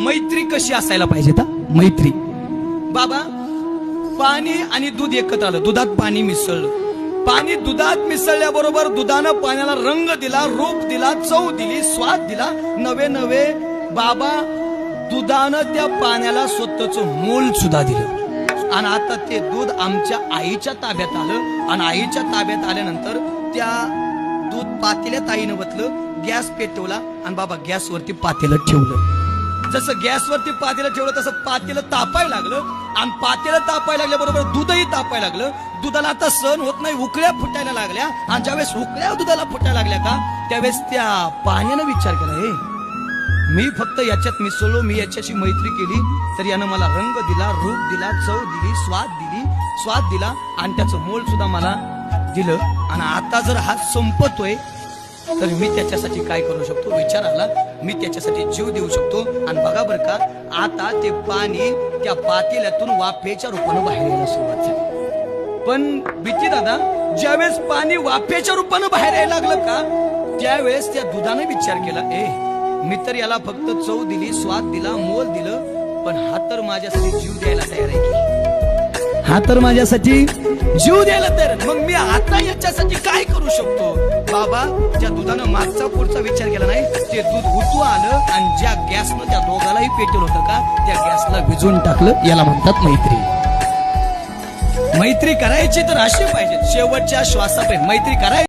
मैत्री कशी असायला पाहिजे तर मैत्री. बाबा पाणी आणि दूध एकत्र आलं. दुधात पाणी मिसळलं. पाणी दुधात मिसळल्याबरोबर दुधानं पाण्याला रंग दिला रूप दिला चव दिली स्वाद दिला. नवे नवे बाबा दुधानं त्या पाण्याला स्वतःच मोल सुद्धा दिलं. आणि आता ते दूध आमच्या आईच्या ताब्यात आलं. आणि आईच्या ताब्यात आल्यानंतर त्या दूध पातेल्या ताईनं वतलं गॅस पेटवला. आणि बाबा गॅसवरती पातेलं ठेवलं. जसं गॅसवरती पातेलं ठेवलं तसं पातेलं तापायला लागलं. आणि पातेलं तापायला लागल्याबरोबर दूधही तापायला लागलं. दुधाला आता सहन होत नाही उकळ्या फुटायला लागल्या. आणि ज्यावेळेस उकळ्या दुधाला फुटायला लागल्या का त्यावेळेस त्या पाण्यानं विचार केला हे मी फक्त याच्यात मिसळलो मी याच्याशी मैत्री केली. तर यानं मला रंग दिला रूप दिला चव दिली स्वाद दिली स्वाद दिला. आणि त्याचं मोल सुद्धा मला दिलं. आणि आता जर हा संपतोय तर मी त्याच्यासाठी काय करू शकतो? विचार आला. मी त्याच्यासाठी जीव देऊ शकतो. बरं का? आता ते पाणी त्या पातेल्यातून वाफेच्या रूपानं बाहेर यायला सुरुवात झाली. पण भीती दादा ज्यावेळेस पाणी वाफेच्या रूपानं बाहेर यायला लागलं का त्यावेळेस त्या दुधाने विचार केला ए मी तर याला फक्त चव दिली स्वाद दिला मोल दिलं पण हा तर माझ्यासाठी जीव द्यायला तयार आहे. की हा तर माझ्यासाठी जीव द्यायला तयार मग मी आता याच्यासाठी काय करू शकतो? बाबा त्या दुधानं मागचा पुढचा विचार केला नाही ते दूध उतू आलं आणि ज्या गॅसनं त्या दोघालाही पेटवलं होतं का त्या गॅसला विजून टाकलं याला म्हणतात मैत्री. मैत्री करायची तर अशी पाहिजे. शेवटच्या श्वासापर्यंत मैत्री करायची